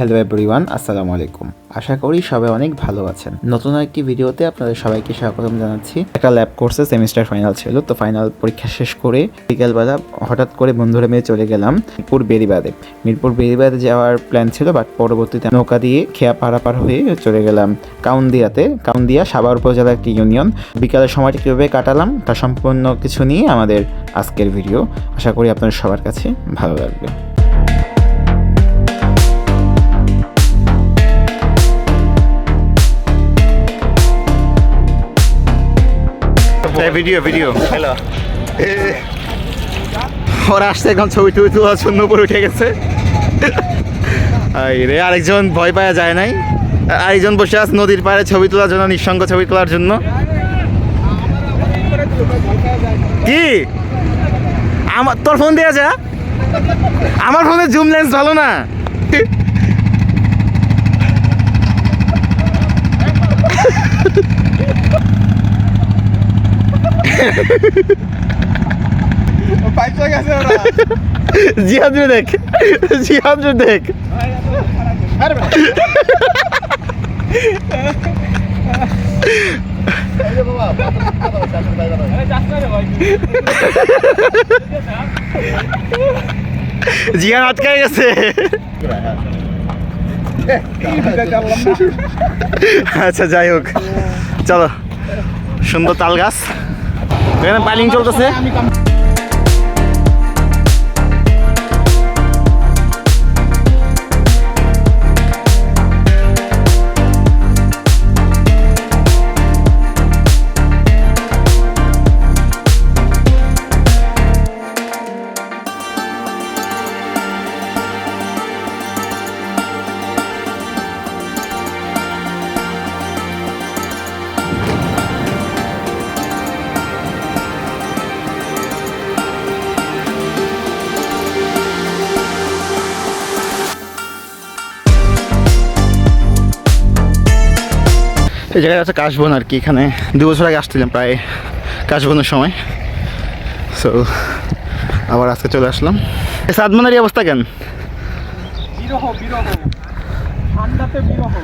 Hello everyone আসসালামু আলাইকুম আশা করি সবাই অনেক ভালো আছেন। নতুন একটি ভিডিওতে আপনাদের সবাইকে স্বাগতম জানাচ্ছি। একটা ল্যাব কোর্সে সেমিস্টার ফাইনাল ছিল, তো ফাইনাল পরীক্ষা শেষ করে বিকেলবেলা হঠাৎ করে বন্ধুরা মেয়ে চলে গেলাম মিরপুর বেরিবাদে মিরপুর বেরিবাদে যাওয়ার প্ল্যান ছিল বাট পরবর্তীতে নৌকা দিয়ে খেয়া পারাপার হয়ে চলে গেলাম কাউন্দিয়াতে। কাউন্দিয়া সাভার উপজেলা একটি ইউনিয়ন বিকালের সময়টা কীভাবে কাটালাম তার সম্পূর্ণ কিছু নিয়ে আমাদের আজকের ভিডিও আশা করি আপনাদের সবার কাছে ভালো লাগবে। ভিডিও ভিডিও হ্যালো ওরা আসছে এখন ছবি টবি তোলার জন্য উপরে উঠে গেছে। রে আরেকজন ভয় পাওয়া যায় নাই। আরেকজন বসে আছে নদীর পাড়ে ছবি তোলার জন্য নিঃসঙ্গ ছবি তোলার জন্য। কি? আমার তোর ফোন দিয়ে যা। আমার ফোনে জুম লেন্স ভালো না। জিহাদ দেখ দেখ। জিহান আটকায় গেছে। আচ্ছা যাই হোক। চলো সুন্দর তাল গাছ এখানে পাইলিং চলতেছে। এই জায়গায় আছে কাশবন আর কি এখানে দু বছর আগে আসছিলাম প্রায় কাশবনের সময়। সো আবার আজকে চলে আসলাম। এই সাদমানের এই অবস্থা কেন? বিরহ বিরহ। ঠান্ডাতে বিরহ।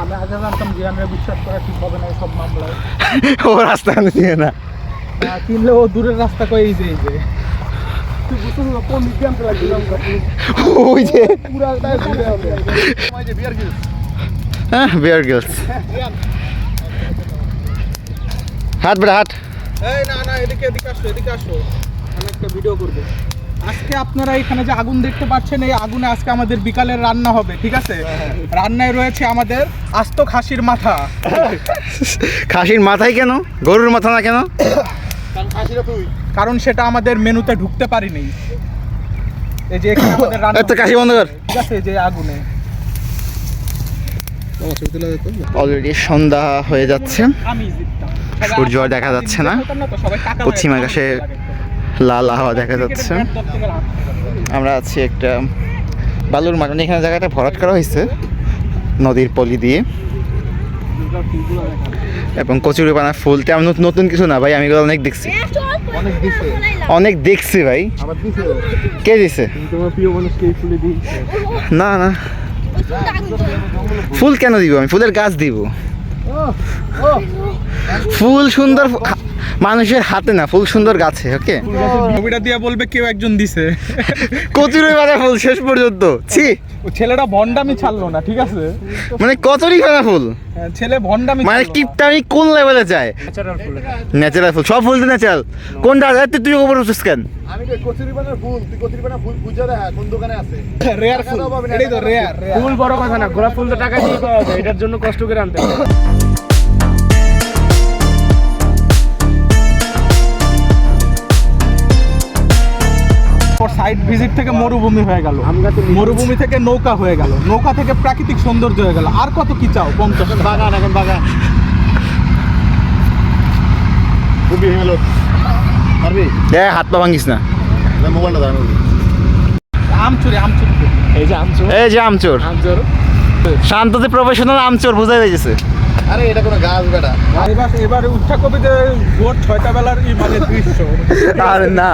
আমি আগে জানতাম যে আমরা বিশ্বাস করা ঠিক হবে না সব মামলায়। ও রাস্তা দিয়ে না। কিনলে ও দূরের রাস্তা কয়ে এই যে। ওই যে পুরা ঘুরে হবে হ্যাঁ বিয়ার গিলস হাট বেড়া হাট। না না এদিকে এদিকে আসো এদিকে আসো। আমি একটা ভিডিও করব। আজকে আপনারা এখানে যে আগুন দেখতে পাচ্ছেন এই আগুনে আজকে আমাদের বিকালের রান্না হবে ঠিক আছে? রান্নায় রয়েছে আমাদের আস্ত খাসির মাথা। খাসির মাথায় কেন? গরুর মাথা না কেন? কারণ সেটা আমাদের মেনুতে ঢুকতে পারিনি। এই যে এখানে আমাদের রান্না কাশি বন্ধ কর। ঠিক আছে যে আগুনে। অলরেডি সন্ধ্যা হয়ে যাচ্ছে। সূর্য আর দেখা যাচ্ছে না। পশ্চিম আকাশে লাল হাওয়া দেখা যাচ্ছে। আমরা আছি একটা বালুর মাঠ। মানে এখানে জায়গাটা ভরাট করা হয়েছে নদীর পলি দিয়ে। এবং কচুরি পানা ফুল। তেমন নতুন- নতুন কিছু না ভাই আমি এগুলো অনেক দেখছি। অনেক দেখছি। ভাই। কে দিছে? না না। ফুল কেন দিব আমি? ফুলের গাছ দিব। ফুল সুন্দর মানুষের হাতে না ফুল সুন্দর গাছে ওকে ছবিটা দিয়ে বলবে কেউ একজন দিছে। কচুরি পানা ফুল শেষ পর্যন্ত ছি। ছেলেটা ভন্ডামি ছাড়লো না ঠিক আছে? মানে কচুরি পানা ফুল? হ্যাঁ, ছেলে ভন্ডামি মানে ছাড়লো কিপটা আমি কোন লেভেলে চাই? ন্যাচারাল ফুল। ন্যাচারাল ফুল সব ফুল তো ন্যাচারাল কোনটা এ, তুই তুই ওপর উঠছিস কেন? আমি তো কচুরি বানার ফুল তুই কচুরি বানার ফুল বুঝা দেখা কোন দোকানে আছে। রেয়ার ফুল এটাই তো রেয়ার ফুল বড় কথা না গোলাপ ফুল তো টাকা দিয়ে পাওয়া যায় এটার জন্য কষ্ট করে আনতে হয়। সাইড ভিজিট থেকে মরুভূমি হয়ে গেল। মরুভূমি থেকে নৌকা হয়ে গেল। নৌকা থেকে প্রাকৃতিক সৌন্দর্য হয়ে গেল। আর কত কি চাও? পঞ্চাশ বাগান এখন বাগান। খুবই হলো পারবি? এ হাত পা ভাঙিস না। মোবাইলটা দাঁড়ানো আম চুরি এই যে আমচুর। এই যে আমচোর। আমচুর। শান্ততে প্রফেশনাল আমচোর বোঝাই যাইছে আরে এটা কোনো গাছ বেটা এবার এবার উচ্চা কবিতে ভোর ছয়টা বেলার ই মানে দৃশ্য। আর না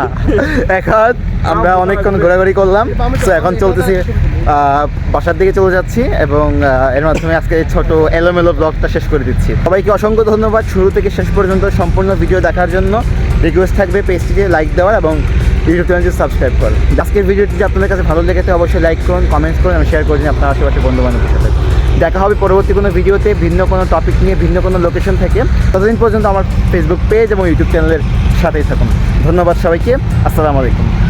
এখন আমরা অনেকক্ষণ ঘোরাঘুরি করলাম তো এখন চলতেছি বাসার দিকে চলে যাচ্ছি এবং এর মাধ্যমে আজকে এই ছোট এলোমেলো ব্লগটা শেষ করে দিচ্ছি। সবাইকে অসংখ্য ধন্যবাদ শুরু থেকে শেষ পর্যন্ত সম্পূর্ণ ভিডিও দেখার জন্য। রিকোয়েস্ট থাকবে পেজটিকে লাইক দেওয়ার এবং ইউটিউব চ্যানেলটি সাবস্ক্রাইব করার। আজকের ভিডিওটি যদি আপনাদের কাছে ভালো লেগেছে অবশ্যই লাইক করুন কমেন্টস করুন এবং শেয়ার করে দিন আপনার আশেপাশে বন্ধু বান্ধবের সাথে। দেখা হবে পরবর্তী কোনো ভিডিওতে, ভিন্ন কোনো টপিক নিয়ে, ভিন্ন কোনো লোকেশন থেকে। ততদিন পর্যন্ত আমার ফেসবুক পেজ এবং ইউটিউব চ্যানেলের সাথেই থাকুন। ধন্যবাদ সবাইকে। আসসালামু আলাইকুম।